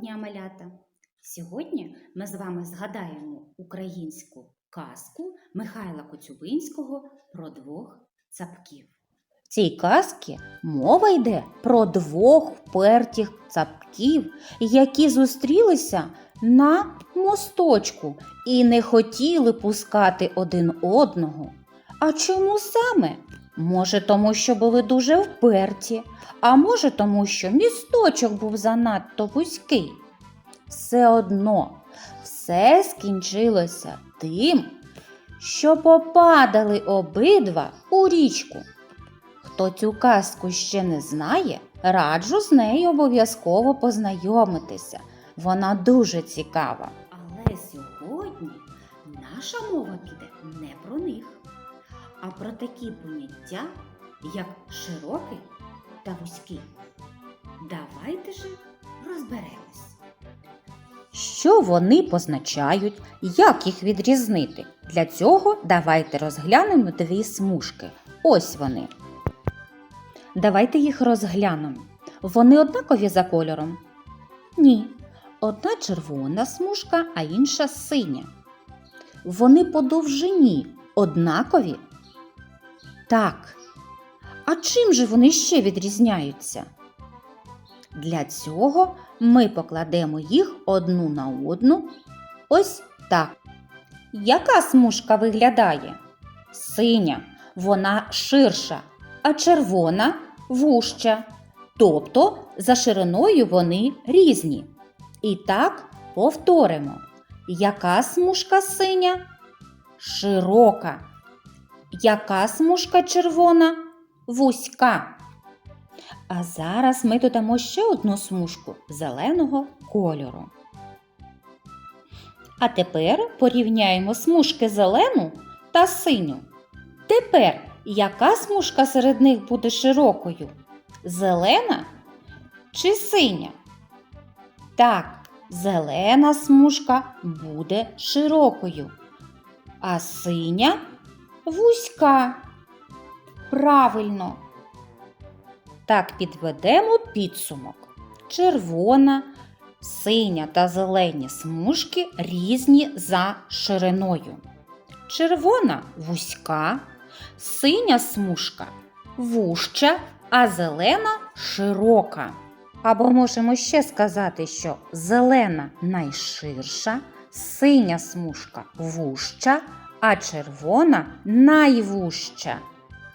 дня, малята! Сьогодні ми з вами згадаємо українську казку Михайла Коцюбинського про двох цапків. В цій казці мова йде про двох впертіх цапків, які зустрілися на мосточку і не хотіли пускати один одного. А чому саме? Може, тому що були дуже вперті, а може, тому що місточок був занадто вузький. Все одно все скінчилося тим, що попадали обидва у річку. Хто цю казку ще не знає, раджу з нею обов'язково познайомитися. Вона дуже цікава. Але сьогодні наша мова піде не про них, а про такі поняття, як широкий та вузький. Давайте же розберемось. Що вони позначають, як їх відрізнити? Для цього давайте розглянемо дві смужки. Ось вони. Давайте їх розглянемо. Вони однакові за кольором? Ні. Одна червона смужка, а інша синя. Вони по довжині однакові? Так. А чим же вони ще відрізняються? Для цього ми покладемо їх одну на одну. Ось так. Яка смужка виглядає? Синя, вона ширша, а червона вужча. Тобто за шириною вони різні. І так повторимо. Яка смужка синя? Широка. Яка смужка червона? Вузька. А зараз ми додамо ще одну смужку зеленого кольору. А тепер порівняємо смужки зелену та синю. Тепер яка смужка серед них буде широкою? Зелена чи синя? Так, зелена смужка буде широкою, а синя вузька. Правильно. Так підведемо підсумок. Червона, синя та зелені смужки різні за шириною. Червона вузька, синя смужка вужча, а зелена широка. Або можемо ще сказати, що зелена найширша, синя смужка вужча, а червона найвужча.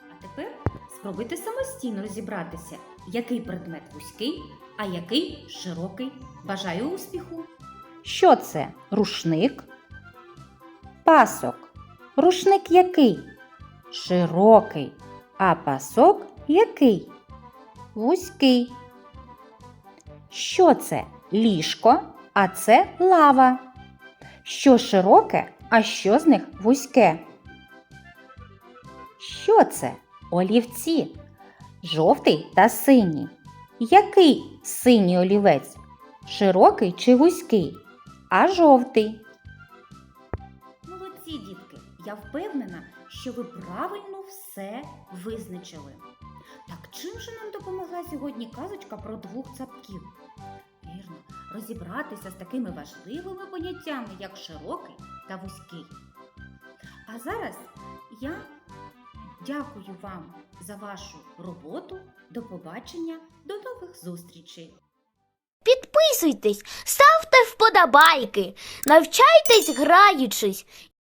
А тепер спробуйте самостійно розібратися, який предмет вузький, а який широкий. Бажаю успіху! Що це? Рушник? Пасок. Рушник який? Широкий. А пасок який? Вузький. Що це? Ліжко, а це лава. Що широке, а що з них вузьке? Що це? Олівці. Жовтий та синій. Який синій олівець? Широкий чи вузький? А жовтий. Молодці, дітки! Я впевнена, що ви правильно все визначили. Так чим же нам допомогла сьогодні казочка про двох цапків? Вірно, розібратися з такими важливими поняттями, як широкий та вузький. А зараз я дякую вам за вашу роботу. До побачення, до нових зустрічей! Підписуйтесь, ставте вподобайки, навчайтесь граючись